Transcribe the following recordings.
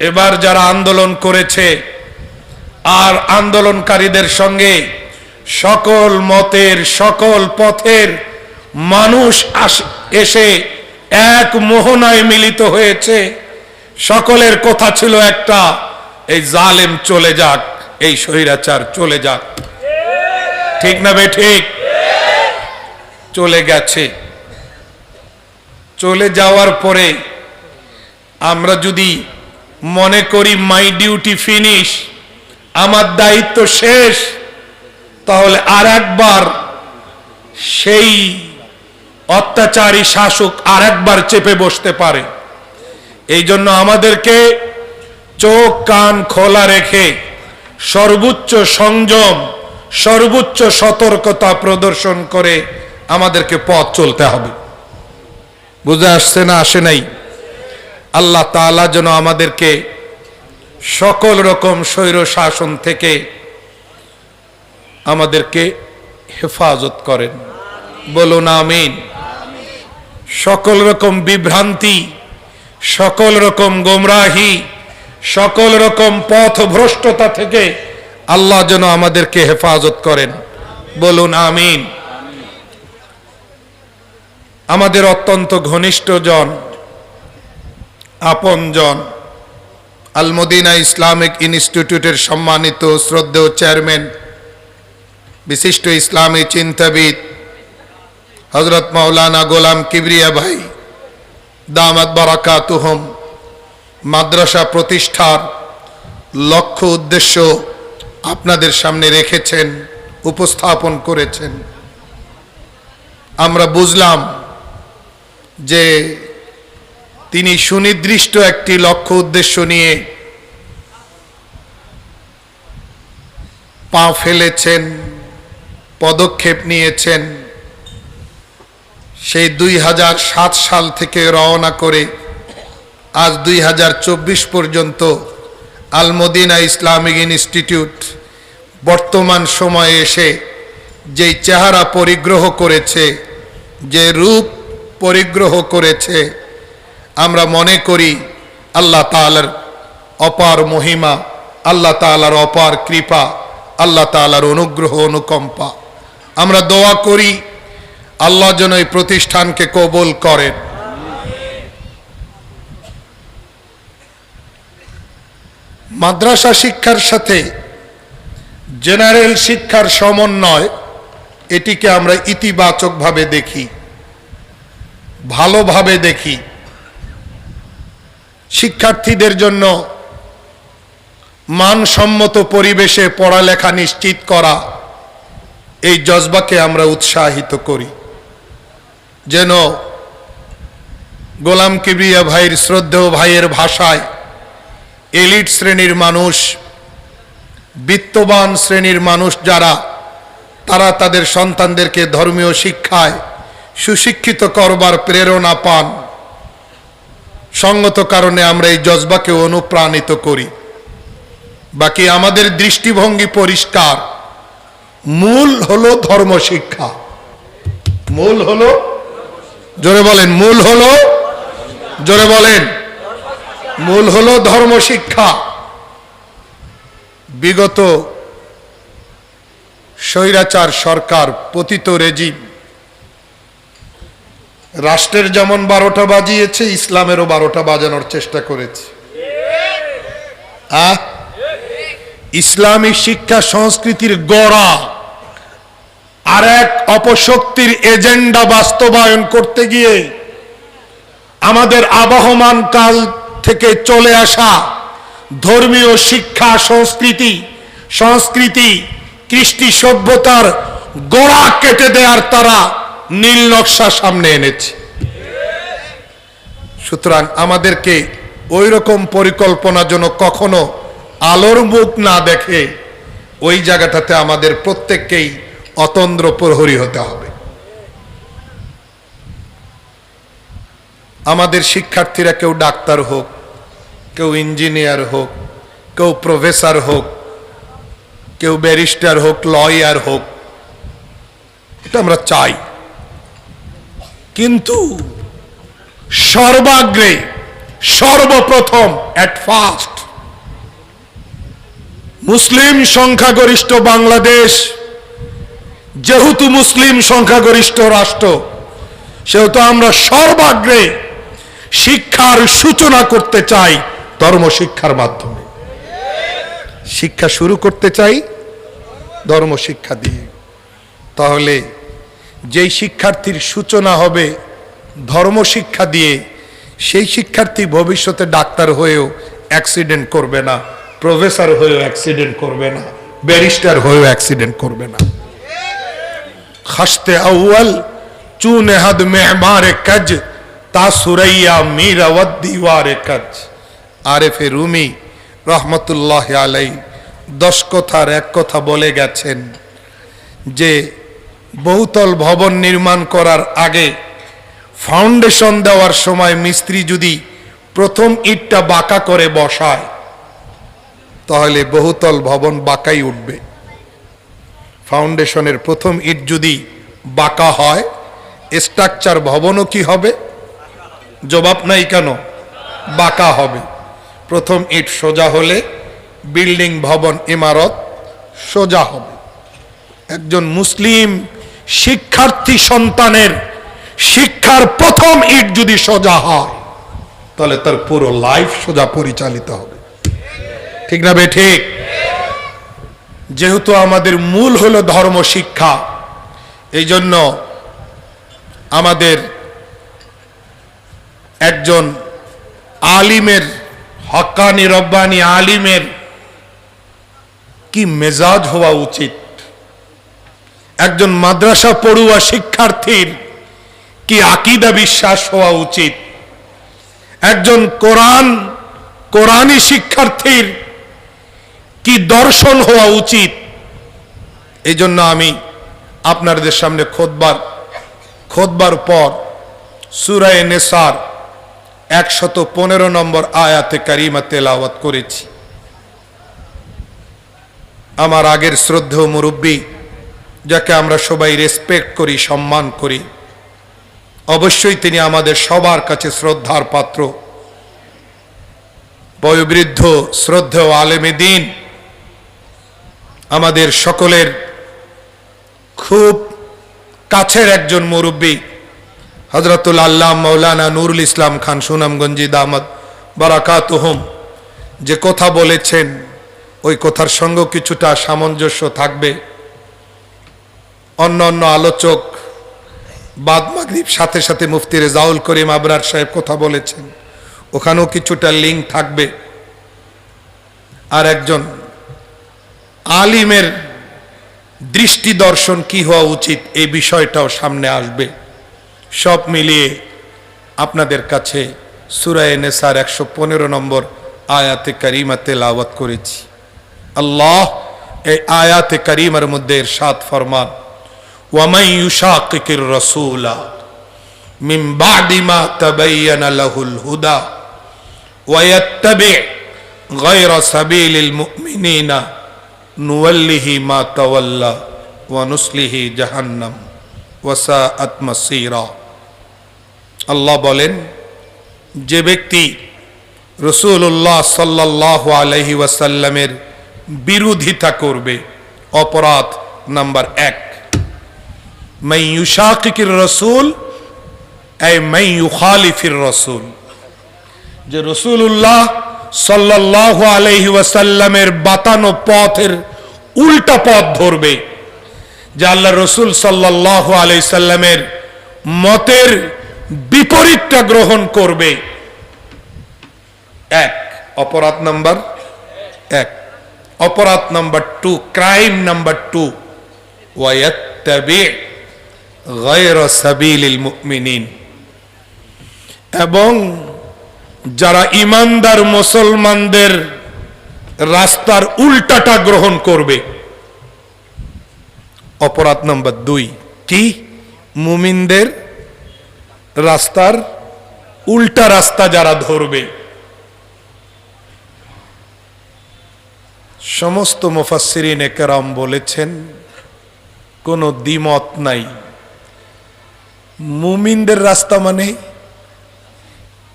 এবার যারা আন্দোলন করেছে আর আন্দোলনকারীদের সঙ্গে সকল মতের, সকল পথের মানুষ এসে এক মোহনায় মিলিত হয়েছে। সকলের কথা ছিল একটা, এই জালেম চলে যাক, এই স্বৈরাচার চলে যাক। ঠিক না বে ঠিক? চলে গেছে। চলে যাওয়ার পরে আমরা যদি মনে করি মাই ডিউটি ফিনিশ আমার দায়িত্ব শেষ, তাহলে আর একবার সেই অত্যাচারী শাসক আর একবার চেপে বসতে পারে। এই জন্য আমাদেরকে চোখ, কান খোলা রেখে সর্বোচ্চ সংযম, সর্বোচ্চ সতর্কতা প্রদর্শন করে আমাদেরকে পথ চলতে হবে। বুঝে আসছে না, আসে নাই? আল্লাহ তাআলা যেন আমাদেরকে সকল রকম স্বৈর শাসন থেকে আমাদেরকে হেফাজত করেন। বলুন আমিন। সকল রকম বিভ্রান্তি, সকল রকম গোমরাহি, সকল রকম পথ ভ্রষ্টতা থেকে আল্লাহ যেন আমাদেরকে হেফাজত করেন। বলুন আমিন। আমাদের অত্যন্ত ঘনিষ্ঠজন আপনজন আলমদিনা ইসলামিক ইনস্টিটিউটের সম্মানিত শ্রদ্ধেয় চেয়ারম্যান, বিশিষ্ট ইসলামী চিন্তাবিদ হজরত মাওলানা গোলাম কিবরিয়া ভাই, দামাত বারাকাতুহম, মাদ্রাসা প্রতিষ্ঠার লক্ষ্য উদ্দেশ্য আপনাদের সামনে রেখেছেন, উপস্থাপন করেছেন। আমরা বুঝলাম যে তিনি সুনির্দিষ্ট একটি লক্ষ্য উদ্দেশ্য নিয়ে পা ফেলেছেন, পদক্ষেপ নিয়েছেন। সেই দুই হাজার সাত সাল থেকে রওনা করে আজ দুই হাজার চব্বিশ পর্যন্ত আলমদিনা ইসলামিক ইনস্টিটিউট বর্তমান সময়ে এসে যেই চেহারা পরিগ্রহ করেছে, যে রূপ পরিগ্রহ করেছে আমরা মনে করি আল্লাহ তালার অপার মহিমা, আল্লাহ তালার অপার কৃপা, আল্লাহ তালার অনুগ্রহ, অনুকম্পা। আমরা দোয়া করি আল্লাহ যেন এই প্রতিষ্ঠানকে কবল করেন। মাদ্রাসা শিক্ষার সাথে জেনারেল শিক্ষার সমন্বয়, এটিকে আমরা ইতিবাচকভাবে দেখি, ভালোভাবে দেখি। শিক্ষার্থীদের জন্য মানসম্মত পরিবেশে পড়ালেখা নিশ্চিত করা, এই জজবাকে আমরা উৎসাহিত করি। যেন গোলাম কিবরিয়া ভাইয়ের শ্রদ্ধেয় ভাইয়ের ভাষায় এলিট শ্রেণির মানুষ, বিত্তবান শ্রেণির মানুষ যারা, তারা তাদের সন্তানদেরকে ধর্মীয় শিক্ষায় সুশিক্ষিত করবার প্রেরণা পান। সঙ্গত কারণে আমরা এই জজবাকে অনুপ্রাণিত করি। বাকি আমাদের দৃষ্টিভঙ্গি পরিষ্কার। মূল হলো ধর্ম শিক্ষা মূল হলো, জোরে বলেন, মূল হলো, জোরে বলেন, মূল হলো ধর্ম শিক্ষা বিগত স্বৈরাচার সরকার পতিত রেজিম রাষ্ট্রের যেমন বারোটা বাজিয়েছে, ইসলামেরও বারোটা বাজানোর চেষ্টা করেছে। আহ? ইসলামী শিক্ষা সংস্কৃতির গড়া আর এক অপশক্তির এজেন্ডা বাস্তবায়ন করতে গিয়ে আমাদের আবহমান কাল থেকে চলে আসা ধর্মীয় শিক্ষা, সংস্কৃতি সংস্কৃতি, কৃষ্টি সভ্যতার গোড়া কেটে দেওয়ার তারা নীল নকশা সামনে এনেছে। সুতরাং আমাদেরকে ওই রকম পরিকল্পনা যেন কখনো আলোর মুখ না দেখে ওই জায়গাটাতে আমাদের প্রত্যেককেই অতন্দ্র প্রহরী হতে হবে। আমাদের শিক্ষার্থীরা কেউ ডাক্তার হোক, কেউ ইঞ্জিনিয়ার হোক, কেউ প্রফেসর হোক, কেউ ব্যারিস্টার হোক, লয়ার হোক, এটা আমরা চাই। কিন্তু সর্বাগ্রে, সর্বপ্রথম অ্যাট ফার্স্ট মুসলিম সংখ্যাগরিষ্ঠ বাংলাদেশ, যেহেতু মুসলিম সংখ্যাগরিষ্ঠ রাষ্ট্র, সেহেতু আমরা সর্বাগ্রে শিক্ষার সূচনা করতে চাই ধর্ম শিক্ষার মাধ্যমে। শিক্ষা শুরু করতে চাই ধর্ম শিক্ষা দিয়ে। তাহলে যেই শিক্ষার্থীর সূচনা হবে ধর্ম শিক্ষা দিয়ে, সেই শিক্ষার্থী ভবিষ্যতে ডাক্তার হয়েও অ্যাক্সিডেন্ট করবে না প্রফেসর হয়েও অ্যাক্সিডেন্ট করবে না ব্যারিস্টার হয়েও অ্যাক্সিডেন্ট করবে না। খস্তে আউ্ল চু নেহাদ মেহমারে কাজ, তা সুরাইয়া মীর অবদ দিওয়ারে কজ। আরেফে রুমি রহমতুল্লাহ আলাই দশ কথার এক কথা বলে গেছেন যে বহুতল ভবন নির্মাণ করার আগে ফাউন্ডেশন দেওয়ার সময় মিস্ত্রি যদি প্রথম ইটটা বাঁকা করে বসায়, তাহলে বহুতল ভবন বাঁকাই উঠবে। ফাউন্ডেশনের প্রথম ইট যদি বাঁকা হয়, স্ট্রাকচার ভবনও কি হবে? জবাব নাই কেন? বাঁকা হবে। প্রথম ইট সোজা হলে বিল্ডিং ভবন, ইমারত সোজা হবে। একজন মুসলিম শিক্ষার্থী সন্তানের শিক্ষার প্রথম ইট যদি সোজা হয়, তাহলে তার পুরো লাইফ সোজা পরিচালিত হবে। ঠিক না বে ঠিক? যেহেতু আমাদের মূল হলো ধর্ম শিক্ষা এই জন্য আমাদের একজন আলিমের, হকানি রব্বানি আলিমের কি মেজাজ হওয়া উচিত? একজন মাদ্রাসা পড়ুয়া শিক্ষার্থীর কি আকিদা বিশ্বাস হওয়া উচিত? একজন কোরআন কোরআনী শিক্ষার্থীর কি দর্শন হওয়া উচিত? এই জন্য আমি আপনাদের সামনে খোদবার খোদবার পর সুরায় নেসার একশত পনেরো নম্বর আয়াতে কারিমা তেলাওয়াত করেছি। আমার আগের শ্রদ্ধেয় মুরব্বী যাকে আমরা সবাই রেসপেক্ট করি, সম্মান করি। অবশ্যই তিনি আমাদের সবার কাছে শ্রদ্ধার পাত্র। বয়োবৃদ্ধ, শ্রদ্ধেয় আলেমে দিন আমাদের সকলের খুব কাছের একজন মুরব্বী হজরতুল আল্লাহ মৌলানা নুরুল ইসলাম খান সুনামগঞ্জি দামদ বারাকাতুহম, যে কথা বলেছেন, ওই কথার সঙ্গে কিছুটা সামঞ্জস্য থাকবে। অন্য অন্য আলোচক বাদ মাগরিব সাথে সাথে মুফতি রেজাউল করিম আবরার সাহেব কথা বলেছেন। ওখানেও কিছুটা লিঙ্ক থাকবে। আর একজন আলিমের দৃষ্টি দর্শন কি হওয়া উচিত এই বিষয়টাও সামনে আসবে। সব মিলিয়ে আপনাদের কাছে সুরায় নেসার একশো পনেরো নম্বর আয়াতে কারিমাতে লাওয়াত করেছি। আল্লাহ এই আয়াতে কারিমার মধ্যে সাত ফরমান। ইউশাকিকির রসুলা মিন বাদি মা তাবাইয়ানা লাহুল হুদা ওয়ায়াত্তাবি গায়রা সাবিলিল মুমিনিনা নুওয়াল্লিহি মা তাওয়াল্লা ওয়া নুসলিহি জাহান্নাম ওয়াসাআত মাসীরা আল্লাহ বলেন, যে ব্যক্তি রসুল্লাহ সাল্লাহ আলহি ওয়াসাল্লামের বিরোধিতা করবে, অপরাধ নাম্বার এক। মাই ইউশাকির রসুল এই মাই ইউখালিফির রসুল যে রসুল্লাহ সাল্লাহ আলহি ওয়াসাল্লামের বাতানো পথের উল্টা পথ ধরবে, যে আল্লাহ রসুল সাল্লাহ আলাই সাল্লামের মতের বিপরীতটা গ্রহণ করবে। এক, অপরাধ নাম্বার এক। অপরাধ number two, crime number two. ওয়াত্তাবি গায়রা সাবিলিল মুমিনিন। এবং যারা ইমানদার মুসলমানদের রাস্তার উল্টাটা গ্রহণ করবে। অপরাধ নম্বর দুই, কি? মুমিনদের রাস্তার উল্টা রাস্তা যারা ধরবে। সমস্ত মুফাসসিরিন একরাম বলেছেন, কোনো দ্বিমত নাই। মুমিনদের রাস্তা মানে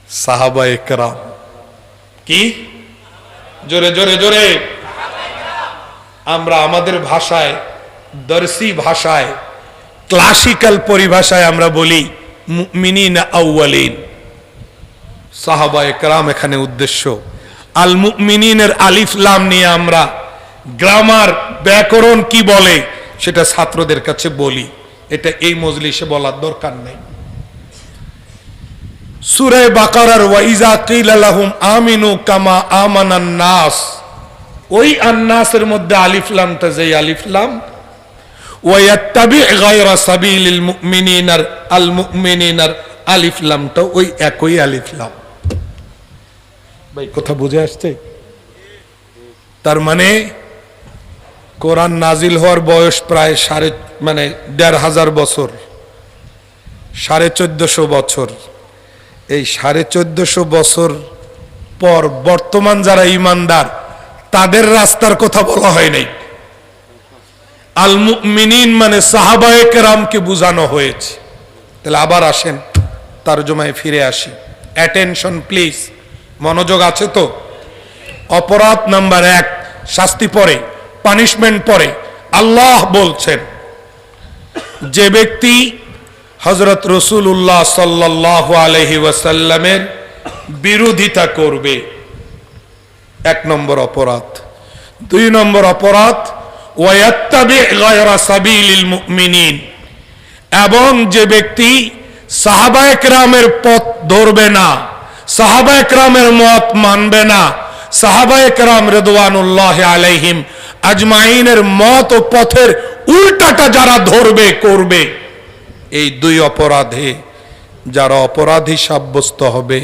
সাহাবা একরাম কি? জোরে জোরে জোরে। আমরা আমাদের ভাষায় দর্শি ভাষায় ক্লাসিক্যাল পরিভাষায় আমরা বলি মুমিনিন আউয়ালিন। সাহাবা একরাম এখানে উদ্দেশ্য। আল মুমিনিনের আলিফ লাম নিয়ে আমরা গ্রামার ব্যাকরণ কি বলে সেটা ছাত্রদের কাছে বলি। এটা এই মজলিসে বলার দরকার নেই। সুরে বাকারার ওয়াইজা আমিনু কামা আমানান নাস। ওই আন্নাসের মধ্যে আলিফলামটা যেই আলিফলাম ওয়াত্তাবি গায়রা আলিফলামটা ওই একই আলিফলাম তার মানে কোরআন নাজিল হওয়ার বয়স প্রায় সাড়ে মানে দেড় হাজার বছর, সাড়ে চোদ্দশো বছর। এই সাড়ে চোদ্দশো বছর পর বর্তমান যারা ইমানদার, তাদের রাস্তার কথা বলা হয় নাই। আল মুমিনিন মানে সাহাবায়ে কেরামকে বোঝানো হয়েছে। তাহলে আবার আসেন তার জমায় ফিরে আসি। অ্যাটেনশন প্লিজ মনোযোগ আছে তো? অপরাধ নাম্বার এক, শাস্তি পরে। পানিশমেন্ট পরে। আল্লাহ বলছেন, যে ব্যক্তি হজরত রসুল্লাহ সাল্লাহ আলহি ওয়াসাল্লামের বিরোধিতা করবে, এক নম্বর অপরাধ। দুই নম্বর অপরাধ এবং যে ব্যক্তি সাহাবা একরামের পথ ধরবে না সাহাবা একরামের মত মানবে না সাহাবা একরাম রেদওয়ানুল্লাহ আলাইহিম আজমাইনের মত ও পথের উল্টাটা যারা ধরবে, করবে। এই দুই অপরাধে যারা অপরাধী সাব্যস্ত হবে,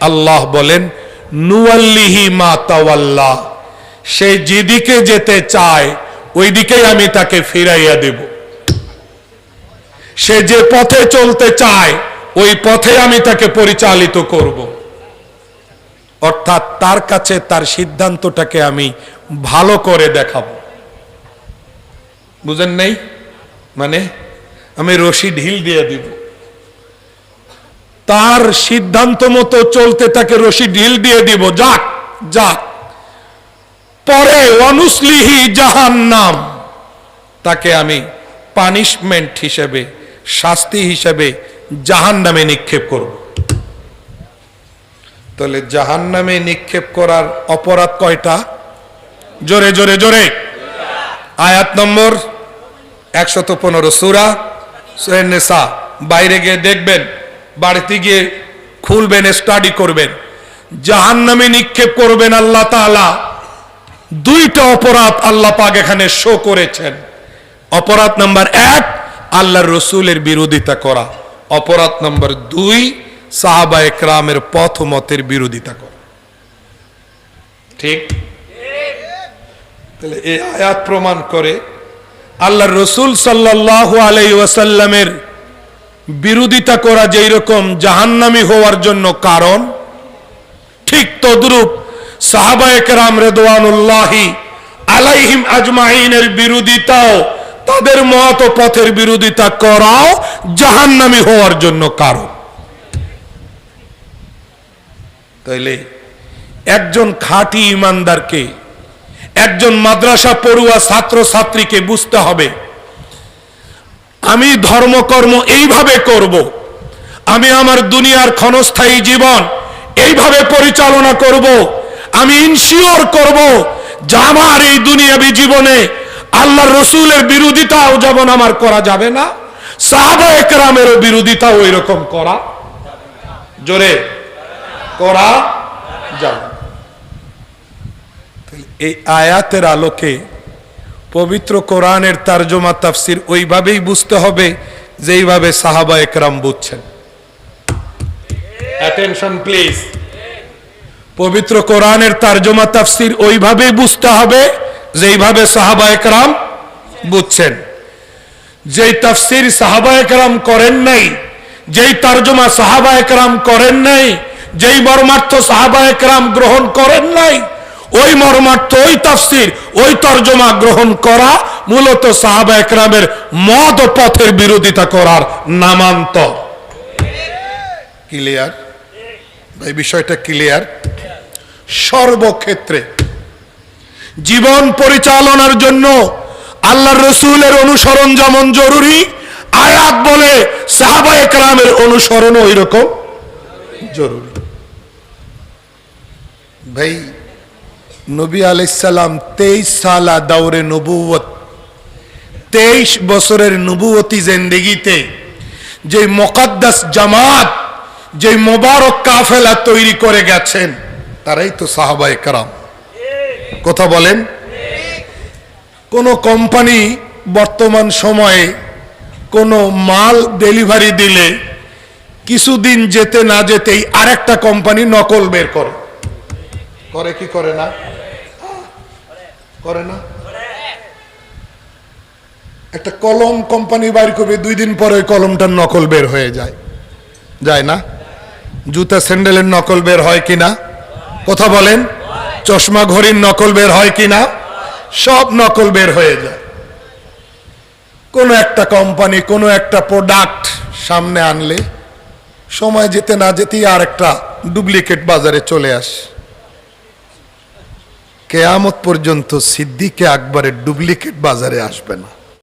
আল্লাহ বলেন নুয়াল্লিহি মা তাওয়াল্লাহ সে যেদিকে যেতে চায় ওই দিকেই আমি তাকে ফিরাইয়া দেব। সে যে পথে চলতে চায়, ওই পথে আমি তাকে পরিচালিত করব। অর্থাৎ তার কাছে তার সিদ্ধান্তটাকে আমি ভালো করে দেখাবো। বুঝেন নাই? মানে আমি রশি ঢিল দিয়ে দিব। তার সিদ্ধান্ত মতো চলতে তাকে রশি ঢিল দিয়ে দিব। যাক যাক। পরে অনুসলিহি জাহান নাম তাকে আমি পানিশমেন্ট হিসেবে, শাস্তি হিসেবে জাহান নামে নিক্ষেপ করব। তাহলে জাহান নামে নিক্ষেপ করার অপরাধ কয়টা? জোরে জোরে জোরে। আয়াত নম্বর একশত পনেরো, সুরা নেশা বাইরে গিয়ে দেখবেন, বাড়িতে গিয়ে খুলবেন স্টাডি করবেন। জাহান নামে নিক্ষেপ করবেন আল্লাহ তাআলা। দুইটা অপরাধ আল্লাহ পাক এখানে শো করেছেন। অপরাধ নাম্বার এক, আল্লাহর রসুলের বিরোধিতা করা। অপরাধ নাম্বার দুই সাহাবা একরামের পথ মতের বিরোধিতা করা। ঠিক? তাহলে এই আয়াত প্রমাণ করে আল্লাহ রসুল সাল্লাহ আলাই ওয়াসাল্লামের বিরোধিতা করা যেই রকম জাহান্নামি হওয়ার জন্য কারণ, ঠিক তদ্রূপ সাহাবা একরাম রেদওয়ানুল্লাহি আলাইহিম আজমাইনের বিরোধিতাও তাদের মত পথের বিরোধিতা করাও জাহান্নামি হওয়ার জন্য কারণ। তাইলে একজন খাঁটি ইমানদারকে একজন মাদ্রাসা পড়ুয়া ছাত্র ছাত্রীকে বুঝতে হবে, আমি ধর্মকর্ম এইভাবে করব। আমি আমার দুনিয়ার ক্ষণস্থায়ী জীবন এইভাবে পরিচালনা করব। আমি ইনশিওর করব যে আমার এই দুনিয়াবি জীবনে আল্লাহ রসুলের বিরোধিতাও যেমন আমার করা যাবে না, সাহাবা একরামেরও বিরোধিতা ওই রকম করা জোরে, করা যাবে এই আয়াতের আলোকে পবিত্র কোরআনের তার্জমা তাফসির ওইভাবেই বুঝতে হবে যেইভাবে সাহাবা একরাম বুঝছেন। অ্যাটেনশন প্লিজ পবিত্র কোরআনের তার্জমা তাফসির ওইভাবেই বুঝতে হবে যেইভাবে সাহাবা একরাম বুঝছেন। যেই তাফসির সাহাবা একরাম করেন নাই, যেই তার্জমা সাহাবা একরাম করেন নাই, যেই মর্মার্থ সাহাবা একরাম গ্রহণ করেন নাই ওই মর্মার্থ, ওই তাফসির, ওই তর্জমা গ্রহণ করা মূলত সাহাবা একরামের মদ পথের বিরোধিতা করার নামান্তর। ক্লিয়ার? ভাই, বিষয়টা ক্লিয়ার? সর্বক্ষেত্রে জীবন পরিচালনার জন্য আল্লাহ রসুলের অনুসরণ যেমন জরুরি, আয়াত বলে সাহাবা একরামের অনুসরণ ওই রকম জরুরি। ভাই নবী আলাইসাল্লাম তেইশ সালা দাউরে নবুয়ত তেইশ বছরের নবুয়তি জেন্দেগিতে যে মোকাদ্দাস জামাত যে মোবারক কাফেলা তৈরি করে গেছেন, তারাই তো সাহাবা একরাম কথা বলেন? কোন কোম্পানি বর্তমান সময়ে কোনো মাল ডেলিভারি দিলে কিছুদিন যেতে না যেতেই আরেকটা কোম্পানি নকল বের করে। করে কি করে না? করে না? একটা কলম কোম্পানি বাইর করবে, দুই দিন পরে কলমটার নকল বের হয়ে যায়। যায় না? জুতা, স্যান্ডেলের নকল বের হয় কিনা? কথা বলেন? চশমা ঘড়ির নকল বের হয় কিনা? সব নকল বের হয়ে যায়। কোনো একটা কোম্পানি, কোনো একটা প্রোডাক্ট সামনে আনলে, সময় যেতে না যেতেই আর একটা ডুপ্লিকেট বাজারে চলে আসে। কেয়ামত পর্যন্ত সিদ্দিকে আকবরের ডুপ্লিকেট বাজারে আসবে না।